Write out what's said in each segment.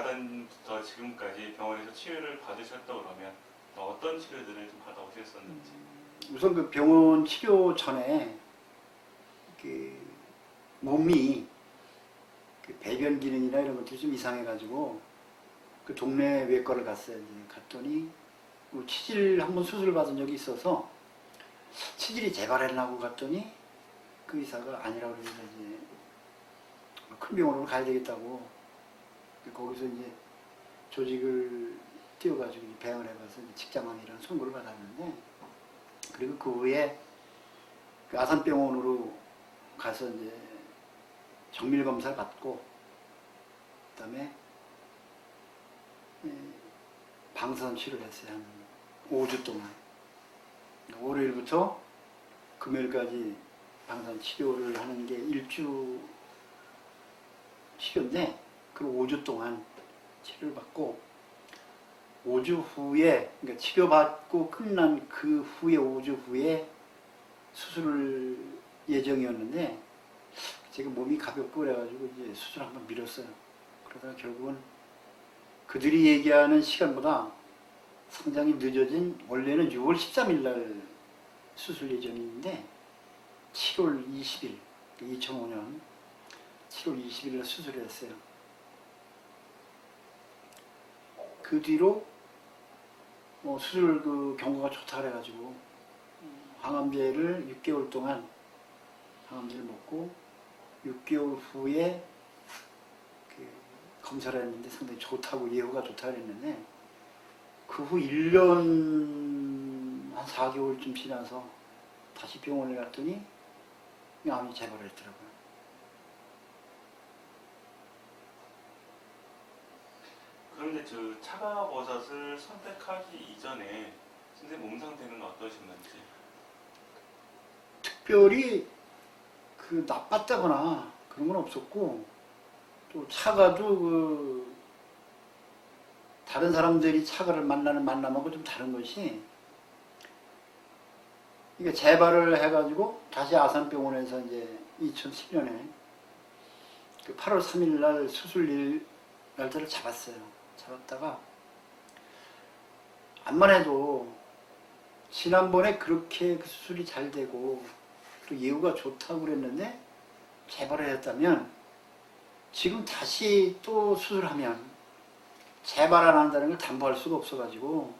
하단부터 지금까지 병원에서 치료를 받으셨다고 그러면 뭐 어떤 치료들을 좀 받아오셨었는지. 음, 우선 그 병원 치료 전에 그 몸이 그 배변 기능이나 이런 것들이 좀 이상해가지고 그 동네 외과를 갔어요. 갔더니 그 치질 한번 수술 받은 적이 있어서 치질이 재발했나고 갔더니 그 의사가 아니라고 그러는데 큰 병원으로 가야 되겠다고 거기서 이제 조직을 띄워가지고 배양을 해봐서 이제 직장암이라는 선고를 받았는데 그리고 그 후에 그 아산병원으로 가서 이제 정밀 검사를 받고 그다음에 예, 방사선 치료를 했어요. 한 5주 동안. 월요일부터 금요일까지 방사선 치료를 하는 게 일주 치료인데 그 5주 동안 치료를 받고 5주 후에 그러니까 치료받고 끝난 그 후에 5주 후에 수술을 예정이었는데 제가 몸이 가볍고 그래가지고 이제 수술 한번 미뤘어요. 그러다가 결국은 그들이 얘기하는 시간보다 상당히 늦어진 원래는 6월 13일 날 수술 예정인데 7월 20일 2005년 7월 20일 날 수술을 했어요. 그 뒤로 뭐 수술 그 경과가 좋다 그래가지고 항암제를 6개월 동안 항암제를 먹고 6개월 후에 그 검사를 했는데 상당히 좋다고 예후가 좋다 그랬는데 그 후 1년 한 4개월쯤 지나서 다시 병원에 갔더니 암이 재발했더라고요. 그런데 저 차가버섯을 선택하기 이전에 선생님 몸 상태는 어떠셨는지 특별히 그 나빴다거나 그런 건 없었고 또 차가도 그 다른 사람들이 차가를 만나는 만남하고 좀 다른 것이 이게 재발을 해가지고 다시 아산병원에서 이제 2010년에 그 8월 3일 날 수술 일 날짜를 잡았어요. 잡았다가 암만 해도 지난번에 그렇게 그 수술이 잘 되고 또 예후가 좋다고 그랬는데 재발을 했다면 지금 다시 또 수술하면 재발 안 한다는 걸 담보할 수가 없어가지고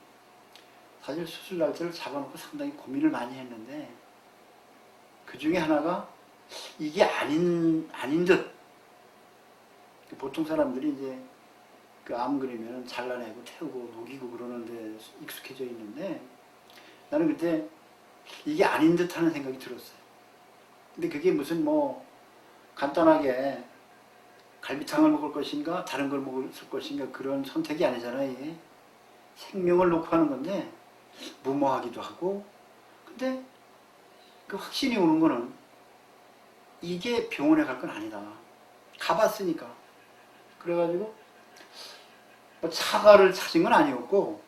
사실 수술 날짜를 잡아놓고 상당히 고민을 많이 했는데 그 중에 하나가 이게 아닌 아닌 듯 보통 사람들이 이제 그 암 그리면 잘라내고 태우고 녹이고 그러는데 익숙해져 있는데 나는 그때 이게 아닌 듯 하는 생각이 들었어요. 근데 그게 무슨 뭐 간단하게 갈비탕을 먹을 것인가 다른 걸 먹을 것인가 그런 선택이 아니잖아요. 생명을 놓고 하는 건데 무모하기도 하고 근데 그 확신이 오는 거는 이게 병원에 갈 건 아니다. 가봤으니까. 그래가지고 뭐 차가를 찾은 건 아니었고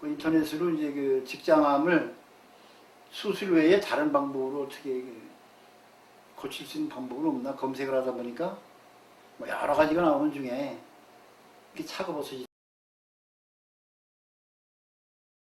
그 인터넷으로 이제 그 직장암을 수술 외에 다른 방법으로 어떻게 그 고칠 수 있는 방법은 없나 검색을 하다 보니까 뭐 여러 가지가 나오는 중에 차가버섯이